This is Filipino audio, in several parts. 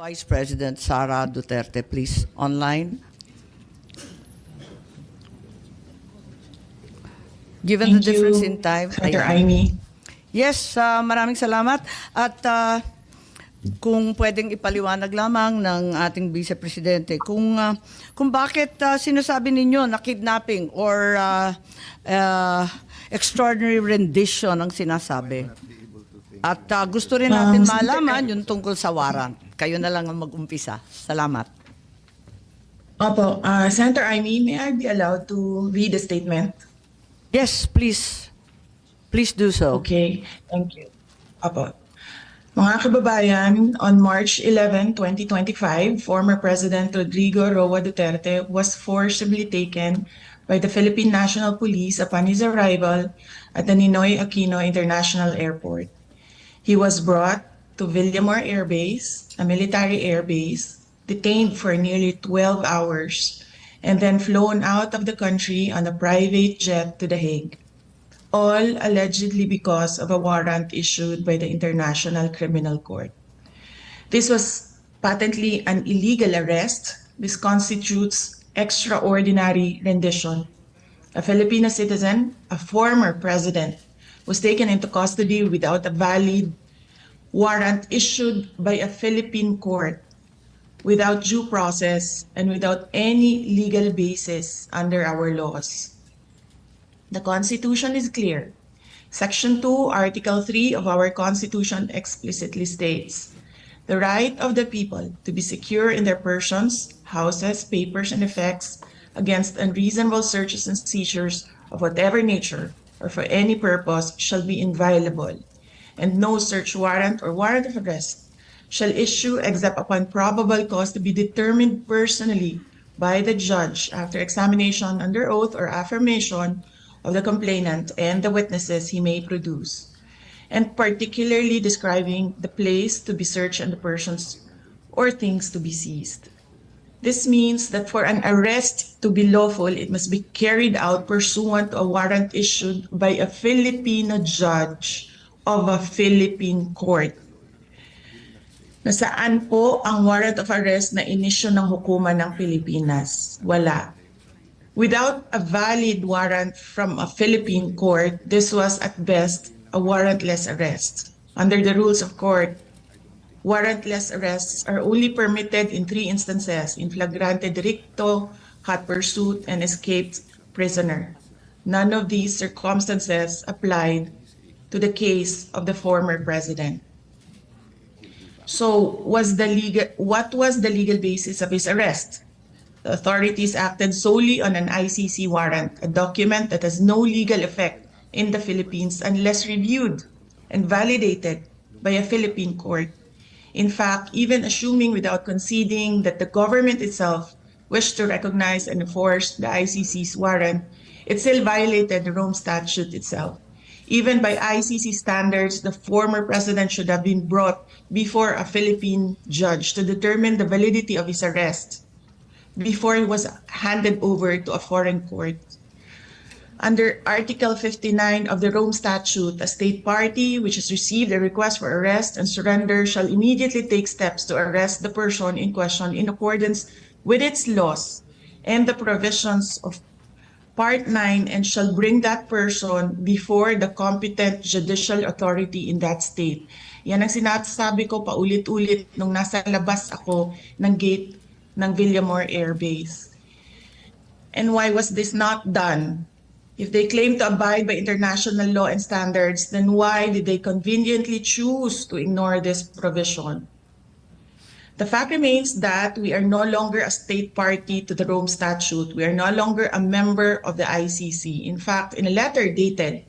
Vice President Sara Duterte, please, online. Given the Thank you, difference in time. Senator. Amy. Yes, ah, maraming salamat. At ah, kung pwedeng ipaliwanag lamang ng ating Vice Presidente kung ah, kung bakit ah, sinasabi ninyo na kidnapping or ah, ah, extraordinary rendition ang sinasabi. At ah, gusto rin natin Um, malaman yung tungkol sa warrant. Kayo na lang ang mag-umpisa. Salamat. Opo, uh, Senator Amy, may I be allowed to read the statement? Yes, please. Please do so. Okay, thank you. Opo. Mga kababayan, on March 11, 2025, former President Rodrigo Roa Duterte was forcibly taken by the Philippine National Police upon his arrival at the Ninoy Aquino International Airport. He was brought to Villamor Air Base, a military air base, detained for nearly 12 hours, and then flown out of the country on a private jet to The Hague all allegedly because of a warrant issued by the International Criminal Court. This was patently an illegal arrest. This constitutes extraordinary rendition. A Filipino citizen, a former president, was taken into custody without a valid warrant issued by a Philippine court without due process and without any legal basis under our laws. The Constitution is clear. Section 2, Article 3 of our Constitution explicitly states the right of the people to be secure in their persons, houses, papers, and effects against unreasonable searches and seizures of whatever nature or for any purpose shall be inviolable, and no search warrant or warrant of arrest shall issue except upon probable cause to be determined personally by the judge after examination under oath or affirmation of the complainant and the witnesses he may produce, and particularly describing the place to be searched and the persons or things to be seized. This means that for an arrest to be lawful, it must be carried out pursuant to a warrant issued by a Filipino judge of a Philippine court. Nasaan po ang warrant of arrest na inisyo ng hukuman ng Pilipinas? Wala. Without a valid warrant from a Philippine court, this was at best a warrantless arrest. Under the rules of court, warrantless arrests are only permitted in three instances in flagrante delicto, hot pursuit, and escaped prisoner. None of these circumstances applied to the case of the former president. So, was the legal what was the legal basis of his arrest? The authorities acted solely on an ICC warrant, a document that has no legal effect in the Philippines unless reviewed and validated by a Philippine court. In fact, even assuming without conceding that the government itself wished to recognize and enforce the ICC's warrant, it still violated the Rome Statute itself. Even by ICC standards, the former president should have been brought before a Philippine judge to determine the validity of his arrest before he was handed over to a foreign court. Under Article 59 of the Rome Statute, a state party which has received a request for arrest and surrender shall immediately take steps to arrest the person in question in accordance with its laws and the provisions of Part 9 and shall bring that person before the competent judicial authority in that state. Yan ang sinasabi ko paulit-ulit nung nasa labas ako ng gate ng Villamor Air Base. And why was this not done? If they claim to abide by international law and standards, then why did they conveniently choose to ignore this provision? The fact remains that we are no longer a state party to the Rome Statute. We are no longer a member of the ICC. In fact, in a letter dated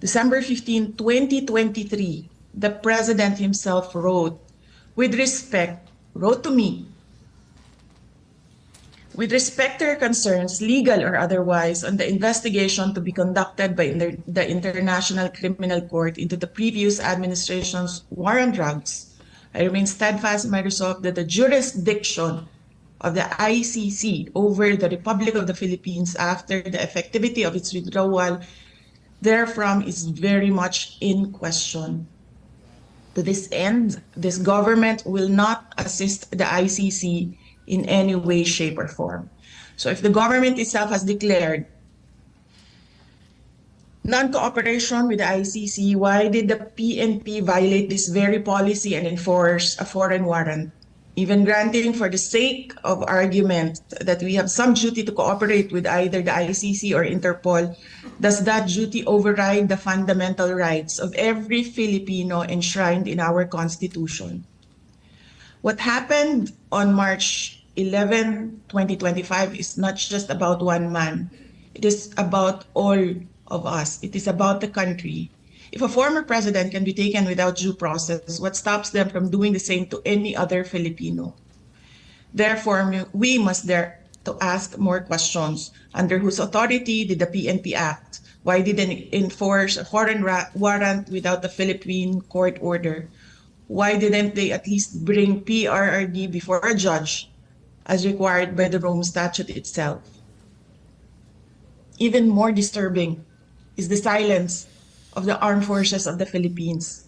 December 15, 2023, the President himself wrote, with respect, wrote to me, with respect to your concerns, legal or otherwise, on the investigation to be conducted by inter- the International Criminal Court into the previous administration's war on drugs, I remain steadfast in my resolve that the jurisdiction of the ICC over the Republic of the Philippines after the effectivity of its withdrawal therefrom is very much in question. To this end, this government will not assist the ICC in any way, shape, or form. So if the government itself has declared non-cooperation with the ICC, why did the PNP violate this very policy and enforce a foreign warrant? Even granting for the sake of argument that we have some duty to cooperate with either the ICC or Interpol, does that duty override the fundamental rights of every Filipino enshrined in our Constitution? What happened on March 11, 2025 is not just about one man. It is about all of us. It is about the country. If a former president can be taken without due process, what stops them from doing the same to any other Filipino? Therefore, we must dare to ask more questions. Under whose authority did the PNP act? Why didn't it enforce a foreign ra- warrant without the Philippine court order? Why didn't they at least bring PRRD before a judge as required by the Rome Statute itself? Even more disturbing is the silence of the armed forces of the Philippines.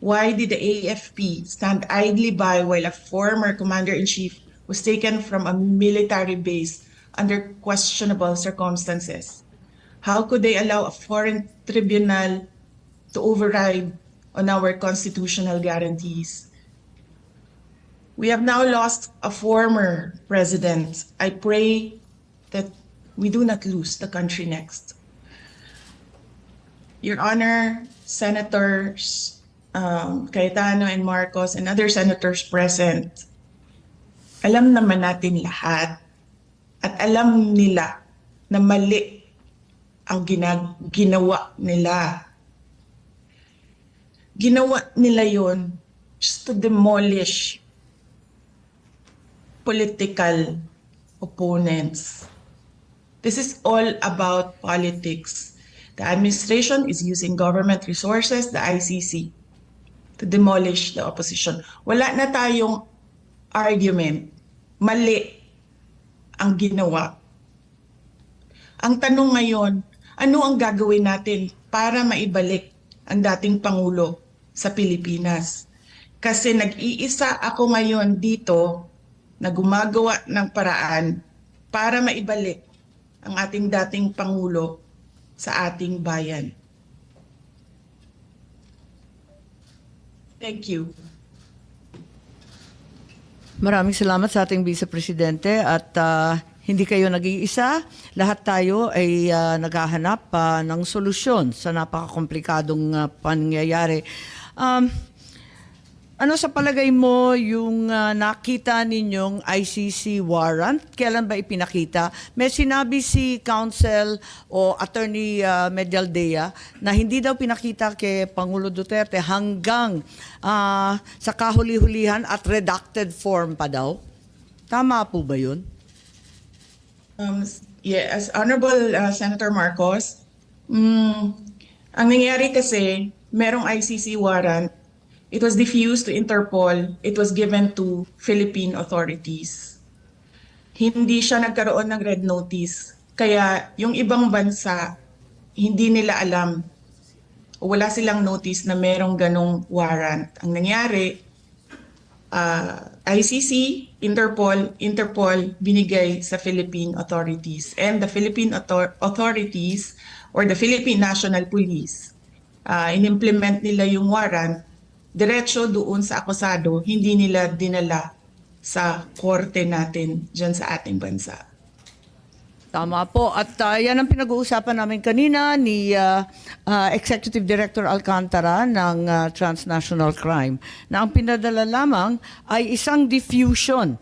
Why did the AFP stand idly by while a former commander in chief was taken from a military base under questionable circumstances? How could they allow a foreign tribunal to override on our constitutional guarantees? We have now lost a former president. I pray that we do not lose the country next. Your Honor, Senators um, Cayetano and Marcos and other senators present, alam naman natin lahat at alam nila na mali ang ginag- ginawa nila. Ginawa nila yon just to demolish political opponents. This is all about politics. The administration is using government resources, the ICC, to demolish the opposition. Wala na tayong argument. Mali ang ginawa. Ang tanong ngayon, ano ang gagawin natin para maibalik ang dating Pangulo sa Pilipinas? Kasi nag-iisa ako ngayon dito na gumagawa ng paraan para maibalik ang ating dating Pangulo sa ating bayan. Thank you. Maraming salamat sa ating Vice Presidente at ah, hindi kayo nag-iisa. Lahat tayo ay ah, naghahanap ah, ng solusyon sa napakakomplikadong ah, pangyayari. Um, ano sa palagay mo yung ah, nakita ninyong ICC warrant? Kailan ba ipinakita? May sinabi si Counsel o Attorney ah, Medialdea na hindi daw pinakita kay Pangulo Duterte hanggang ah, sa kahuli-hulihan at redacted form pa daw. Tama po ba yun? Um, yeah, as Honorable uh, Senator Marcos, mm, ang nangyari kasi, merong ICC warrant, it was diffused to Interpol, it was given to Philippine authorities. Hindi siya nagkaroon ng red notice. Kaya yung ibang bansa, hindi nila alam o wala silang notice na merong ganong warrant. Ang nangyari, uh, ICC, Interpol, Interpol binigay sa Philippine authorities. And the Philippine author- authorities or the Philippine National Police, uh, inimplement nila yung warrant, diretso doon sa akusado, hindi nila dinala sa korte natin dyan sa ating bansa. Tama po. At ah, yan ang pinag-uusapan namin kanina ni ah, ah, Executive Director Alcantara ng ah, Transnational Crime na ang pinadala lamang ay isang diffusion.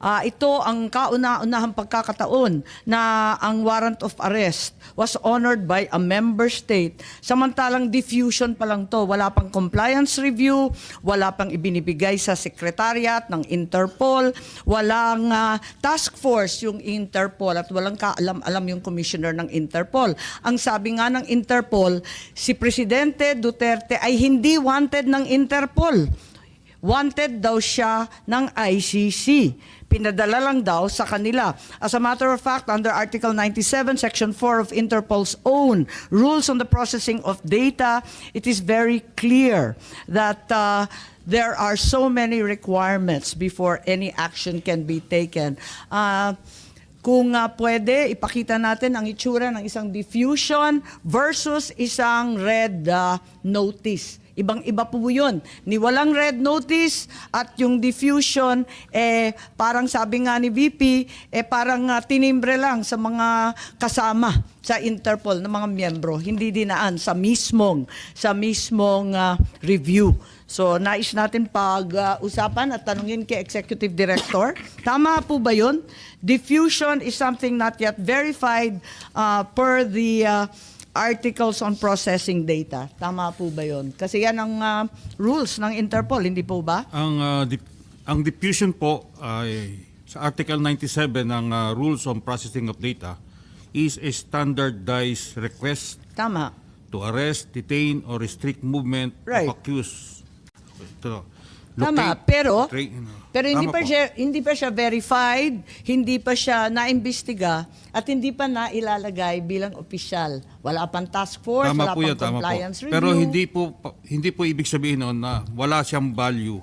Ah, ito ang kauna-unahang pagkakataon na ang warrant of arrest was honored by a member state. Samantalang diffusion pa lang to. Wala pang compliance review, wala pang ibinibigay sa secretariat ng Interpol, walang ah, task force yung Interpol at walang kaalam-alam yung commissioner ng Interpol. Ang sabi nga ng Interpol, si Presidente Duterte ay hindi wanted ng Interpol. wanted daw siya ng ICC. Pinadala lang daw sa kanila. As a matter of fact, under Article 97, Section 4 of Interpol's own rules on the processing of data, it is very clear that uh, there are so many requirements before any action can be taken. Uh, kung uh, pwede, ipakita natin ang itsura ng isang diffusion versus isang red uh, notice. Ibang-iba po yun. Ni walang red notice at yung diffusion, eh, parang sabi nga ni VP, eh, parang uh, tinimbre lang sa mga kasama sa Interpol ng mga miyembro. Hindi dinaan sa mismong, sa mismong uh, review. So, nais natin pag-usapan at tanungin kay Executive Director. Tama po ba yun? Diffusion is something not yet verified uh, per the uh, articles on processing data. Tama po ba yun? Kasi yan ang uh, rules ng Interpol, hindi po ba? Ang ah, dip- ang diffusion po ay sa Article 97 ng ah, Rules on Processing of Data is a standardized request Tama. to arrest, detain, or restrict movement Right. of accused. Ito, Tama, pero pero hindi Tama pa po. siya hindi pa siya verified, hindi pa siya naimbestiga at hindi pa nailalagay bilang opisyal. Wala pang task force, wala Tama po pang yan, tama po. compliance review. Pero hindi po hindi po ibig sabihin noon na wala siyang value.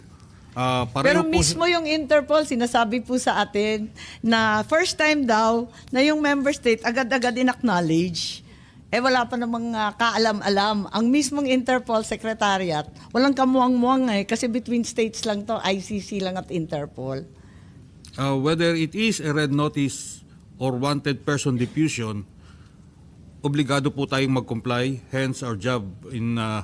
Ah, Pero pareho po si- mismo yung Interpol, sinasabi po sa atin na first time daw na yung member state agad-agad in-acknowledge. Eh wala pa namang ah, kaalam-alam. Ang mismong Interpol Secretariat, walang kamuang-muang eh kasi between states lang to, ICC lang at Interpol. Uh, whether it is a red notice or wanted person diffusion, obligado po tayong mag-comply. Hence, our job in uh,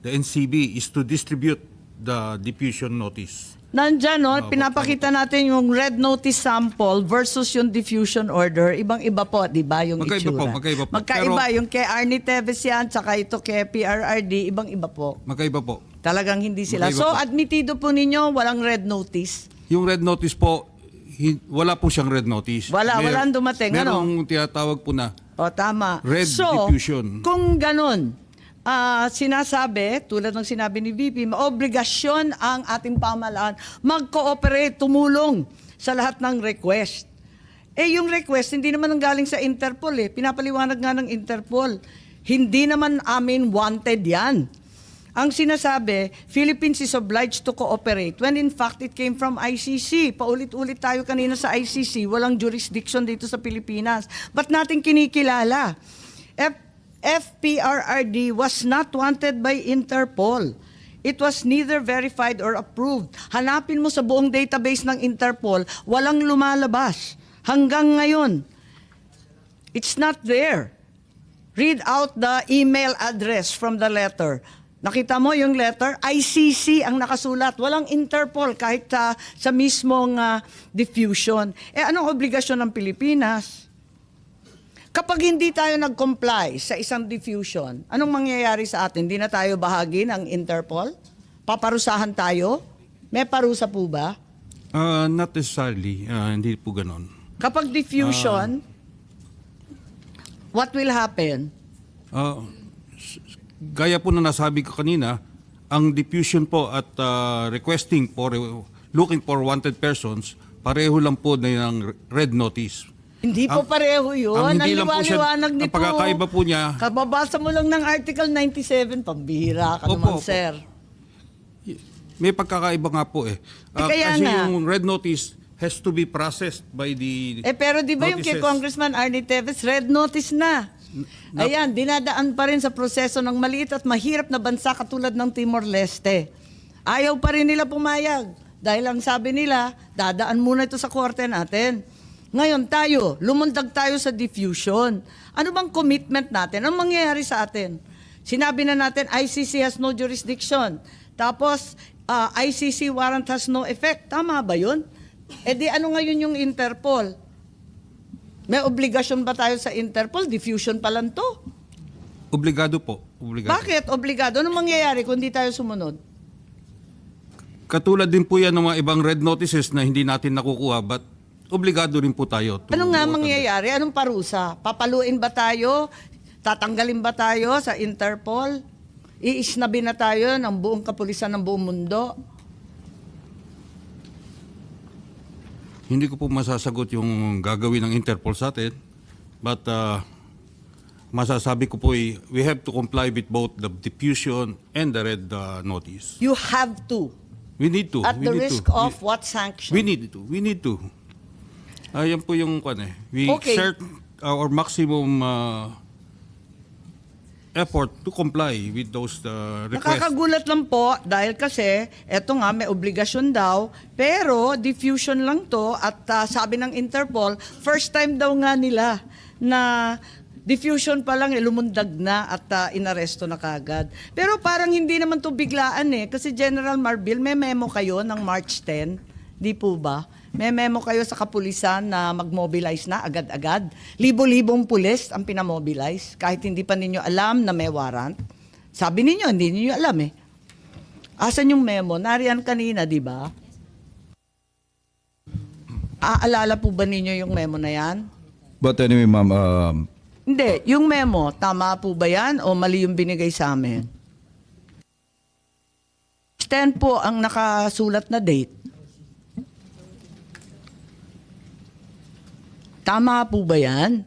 the NCB is to distribute the diffusion notice. Nandyan, no? Oo, pinapakita natin yung red notice sample versus yung diffusion order. Ibang-iba po, di ba, yung Magkaiba itsura? po, magkaiba po. Magkaiba. Pero- yung kay Arnie Teves yan, tsaka ito kay PRRD, ibang-iba po. Magkaiba po. Talagang hindi sila. Magkaiba So, po. admitido po ninyo, walang red notice. Yung red notice po, wala po siyang red notice. Wala, walang dumating, ano? Merong tinatawag po na O, tama. Red so, diffusion. kung ganun, ah, sinasabi, tulad ng sinabi ni VP, maobligasyon ang ating pamahalaan mag-cooperate, tumulong sa lahat ng request. Eh, yung request, hindi naman ang galing sa Interpol eh. Pinapaliwanag nga ng Interpol. Hindi naman amin wanted yan. Ang sinasabi, Philippines is obliged to cooperate when in fact it came from ICC. Paulit-ulit tayo kanina sa ICC, walang jurisdiction dito sa Pilipinas. Ba't natin kinikilala? F- FPRRD was not wanted by Interpol. It was neither verified or approved. Hanapin mo sa buong database ng Interpol, walang lumalabas. Hanggang ngayon, it's not there. Read out the email address from the letter. Nakita mo yung letter? ICC ang nakasulat. Walang Interpol kahit sa, sa mismong ah, diffusion. Eh anong obligasyon ng Pilipinas? Kapag hindi tayo nag-comply sa isang diffusion, anong mangyayari sa atin? Hindi na tayo bahagi ng Interpol? Paparusahan tayo? May parusa po ba? Uh, not necessarily. Uh, hindi po ganon. Kapag diffusion, what will happen? Uh, gaya po na nasabi ko kanina, ang diffusion po at uh, requesting for looking for wanted persons, pareho lang po na ng red notice. Hindi po Ang- pareho yun. ang Ang, hindi lang po siya- ang pagkakaiba po niya- Kababasa mo lang ng Article 97, pambihira ka Opo, naman, opo. sir. May pagkakaiba nga po eh. Eh, kaya kasi nga. yung red notice has to be processed by the Eh pero di ba yung kay. Congressman Arnie Teves, red notice na. Ayan, dinadaan pa rin sa proseso ng maliit at mahirap na bansa katulad ng Timor-Leste. Ayaw pa rin nila pumayag. Dahil ang sabi nila, dadaan muna ito sa korte natin. Ngayon tayo, lumundag tayo sa diffusion. Ano bang commitment natin? Anong mangyayari sa atin? Sinabi na natin, ICC has no jurisdiction. Tapos, ah, ICC warrant has no effect. Tama ba yun? E di ano ngayon yung Interpol? May obligasyon ba tayo sa Interpol? Diffusion pa lang to. obligado po. Obligado. Bakit? Obligado. Anong mangyayari kung di tayo sumunod? Katulad din po yan ng mga ibang red notices na hindi natin nakukuha but obligado rin po tayo. to Ano nga mangyayari? Anong parusa? Papaluin ba tayo? Tatanggalin ba tayo sa Interpol? Iisnabi na tayo ng buong kapulisan ng buong mundo? Hindi ko po masasagot yung gagawin ng Interpol sa atin. But uh, masasabi ko po ay we have to comply with both the diffusion and the red uh, notice. You have to. We need to. At we the need risk to. of We- what sanction? We need to. We need to. Ayan po yung kwan eh. We Okay. exert our maximum uh, effort to comply with those uh, requests. Nakakagulat lang po dahil kasi eto nga may obligasyon daw pero diffusion lang to at ah, sabi ng Interpol first time daw nga nila na diffusion pa lang eh, lumundag na at ah, inaresto na kagad. Pero parang hindi naman to biglaan eh kasi General Marbil may memo kayo ng March 10, di po ba? May memo kayo sa kapulisan na mag-mobilize na agad-agad. Libo-libong pulis ang pinamobilize kahit hindi pa ninyo alam na may warrant. Sabi ninyo, hindi ninyo alam eh. Asan yung memo? Nariyan kanina, di ba? Aalala po ba ninyo yung memo na yan? But anyway, ma'am, um, Hindi, yung memo, tama po ba yan o mali yung binigay sa amin? 10 po ang nakasulat na date. Tama po ba yan?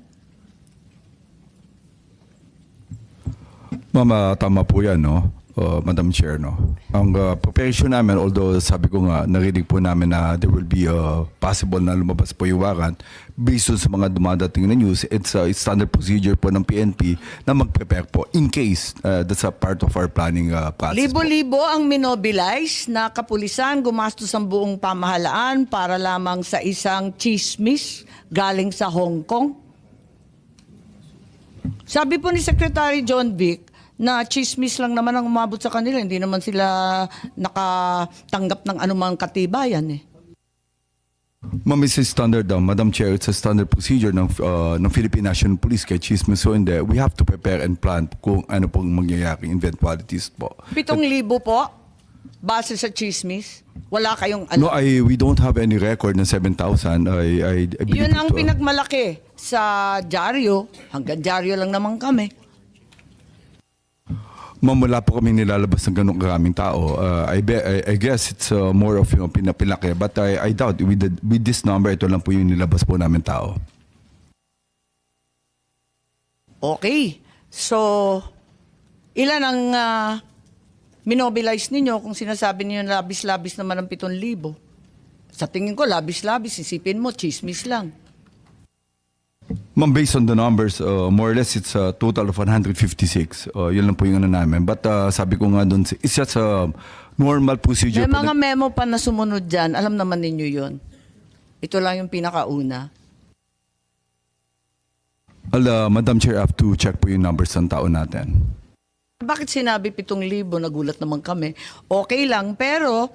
ma'am, ah, tama po yan, no? Uh, Madam Chair, no? Ang uh, preparation namin, although sabi ko nga, narinig po namin na there will be uh, possible na lumabas po yung warrant, based sa mga dumadating na news, it's a standard procedure po ng PNP na mag-prepare po in case uh, that's a part of our planning uh, process. Libo-libo ang minobilize na kapulisan gumastos ang buong pamahalaan para lamang sa isang chismis galing sa Hong Kong. Sabi po ni Secretary John Vic na chismis lang naman ang umabot sa kanila. Hindi naman sila nakatanggap ng anumang katibayan eh. Ma'am, it's a standard, uh, Madam Chair, it's a standard procedure ng, uh, ng Philippine National Police kay Chismis. So, hindi, we have to prepare and plan kung ano pong mangyayaring eventualities po. Pitong libo po, base sa chismis. Wala kayong alam. No, I we don't have any record ng 7,000. I, I, I believe Yun ang it, uh, pinagmalaki sa dyaryo. Hanggang dyaryo lang naman kami. Ma'am, wala po kami nilalabas ng ganong karaming tao. Uh, I, be, I, I guess it's uh, more of yung pinapilaki. But I, I doubt with, the, with this number, ito lang po yung nilabas po namin tao. Okay. So, ilan ang ah, minobilize ninyo kung sinasabi niyo labis-labis naman ang 7,000? Sa tingin ko, labis-labis. Isipin mo, chismis lang. Ma'am, based on the numbers, uh, more or less it's a total of 156. Uh, yun lang po yung ano namin. But uh, sabi ko nga doon, it's just a normal procedure. May po mga na- memo pa na sumunod dyan. Alam naman ninyo yon. Ito lang yung pinakauna. Ala, Madam Chair, I have to check po yung numbers ng tao natin. Bakit sinabi 7,000? Nagulat naman kami. Okay lang, pero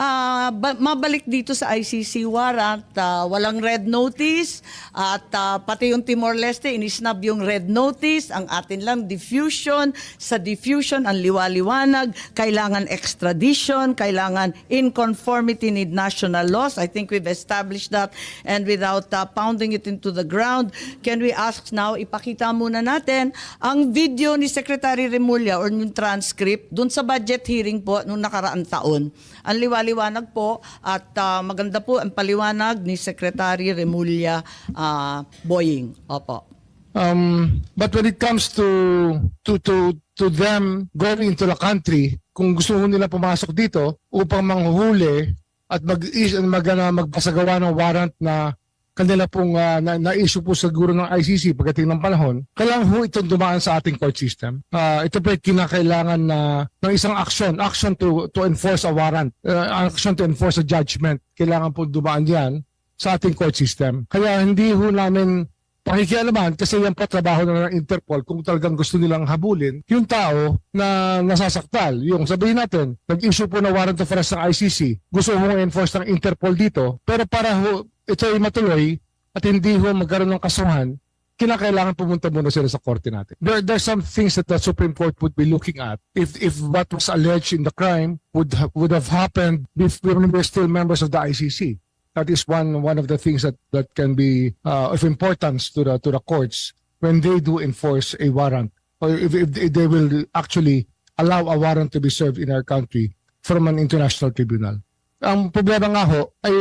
ah, ba- mabalik dito sa ICC warrant, ah, walang red notice at ah, pati yung Timor-Leste, inisnab yung red notice, ang atin lang diffusion, sa diffusion ang liwaliwanag, kailangan extradition, kailangan in conformity with national laws. I think we've established that and without ah, pounding it into the ground, can we ask now, ipakita muna natin ang video ni Secretary Remulla or yung transcript dun sa budget hearing po nung nakaraang taon. Ang liwaliwanag po at ah, maganda po ang paliwanag ni Secretary Remulla ah, Boying. Opo. Um, but when it comes to to to to them going into the country, kung gusto nila pumasok dito upang manghuhuli at mag mag ano, magpasagawa ng warrant na kanila pong ah, na, na-issue po siguro ng ICC pagdating ng panahon, kailangan ho itong dumaan sa ating court system. Ah, ito po ay kinakailangan na ng isang action, action to to enforce a warrant, ah, action to enforce a judgment. Kailangan po dumaan yan sa ating court system. Kaya hindi ho namin pakikialaman kasi yan po trabaho na ng Interpol kung talagang gusto nilang habulin yung tao na nasasaktal. Yung sabihin natin, nag-issue po na warrant of arrest ng ICC, gusto mo enforce ng Interpol dito, pero para ho ito ay matuloy at hindi ho magkaroon ng kasuhan, kinakailangan pumunta muna sila sa korte natin. There, there's some things that the Supreme Court would be looking at if if what was alleged in the crime would ha- would have happened if we were still members of the ICC. That is one one of the things that that can be uh, of importance to the to the courts when they do enforce a warrant or if, if they will actually allow a warrant to be served in our country from an international tribunal. Ang problema nga ho ay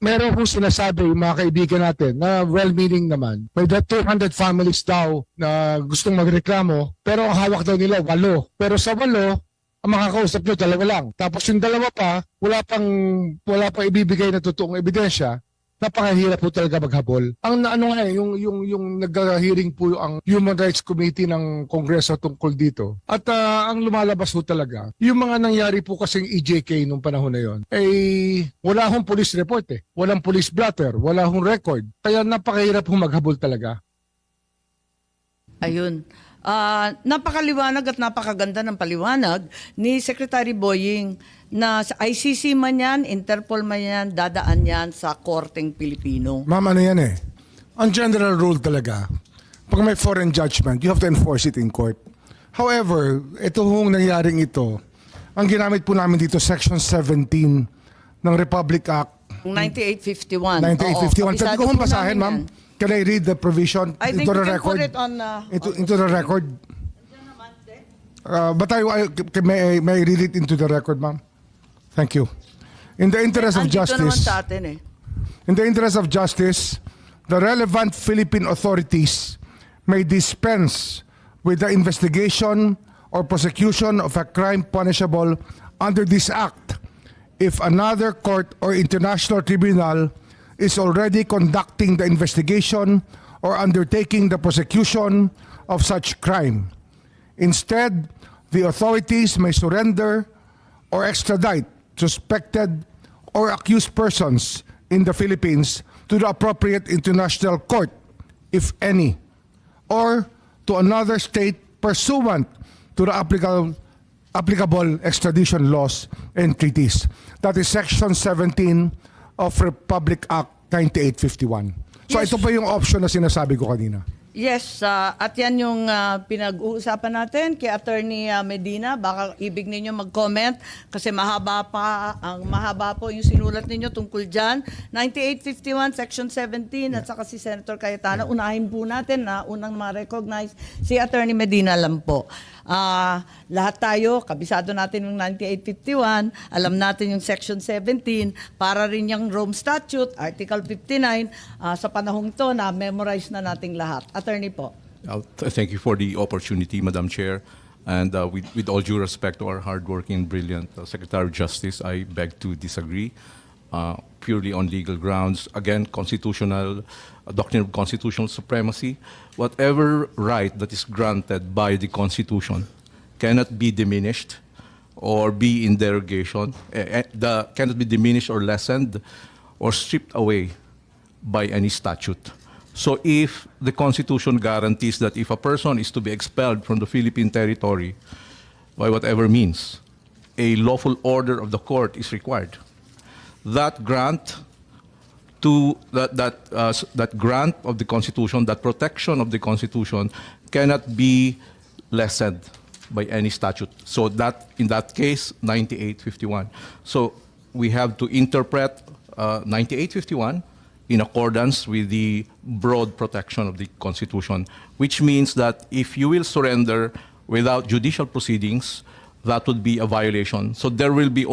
meron kong sinasabi yung mga kaibigan natin na well-meaning naman. May that 200 families daw na gustong magreklamo pero ang hawak daw nila walo. Pero sa walo, ang makakausap nyo dalawa lang. Tapos yung dalawa pa, wala pang wala pang ibibigay na totoong ebidensya. Napakahirap po talaga maghabol. Ang na- ano nga eh, yung yung yung nag-hearing po ang Human Rights Committee ng Kongreso tungkol dito. At ah, ang lumalabas po talaga, yung mga nangyari po kasing EJK nung panahon na yon, eh wala hong police report eh. Walang police blotter, wala hong record. Kaya napakahirap hong maghabol talaga. Ayun. Ah, napakaliwanag at napakaganda ng paliwanag ni Secretary Boying na sa ICC man yan, Interpol man yan, dadaan yan sa Korteng Pilipino. Ma'am, ano yan eh? Ang general rule talaga, pag may foreign judgment, you have to enforce it in court. However, ito hong nangyaring ito, ang ginamit po namin dito, Section 17 ng Republic Act 9851. 9851. Pwede ko hong basahin, ma'am? Can I read the provision I think into you the can record? put it on... uh, into, into the record? Uh, but I, I, may, I- may I read it into the record, ma'am? Thank you. In the interest of Andito naman justice... sa atin eh. In the interest of justice, the relevant Philippine authorities may dispense with the investigation or prosecution of a crime punishable under this act if another court or international tribunal is already conducting the investigation or undertaking the prosecution of such crime. Instead, the authorities may surrender or extradite suspected or accused persons in the Philippines to the appropriate international court, if any, or to another state pursuant to the applicable, applicable extradition laws and treaties. That is Section 17 of Republic Act 9851. So Yes. ito pa yung option na sinasabi ko kanina. Yes, ah, at yan yung ah, pinag-uusapan natin kay Attorney ah, Medina. Baka ibig ninyo mag-comment kasi mahaba pa, ang mahaba po yung sinulat ninyo tungkol dyan. 9851, Section 17, at saka si Senator Cayetano. Unahin po natin na unang ma-recognize si Attorney Medina lang po. Ah, lahat tayo, kabisado natin yung 9851, alam natin yung Section 17, para rin yung Rome Statute, Article 59, ah, sa panahong to na memorize na nating lahat. Attorney po. Uh, th- Thank you for the opportunity, Madam Chair. And uh, with with all due respect to our hardworking, brilliant uh, Secretary of Justice, I beg to disagree uh, purely on legal grounds. Again, constitutional, uh, doctrine of constitutional supremacy. Whatever right that is granted by the Constitution cannot be diminished or be in derogation, eh, the, cannot be diminished or lessened or stripped away by any statute. So if the Constitution guarantees that if a person is to be expelled from the Philippine territory by whatever means, a lawful order of the court is required. That grant to that that uh, that grant of the Constitution, that protection of the Constitution, cannot be lessened by any statute. So that in that case, 9851. So we have to interpret uh, 9851 in accordance with the broad protection of the Constitution, which means that if you will surrender without judicial proceedings, that would be a violation. So there will be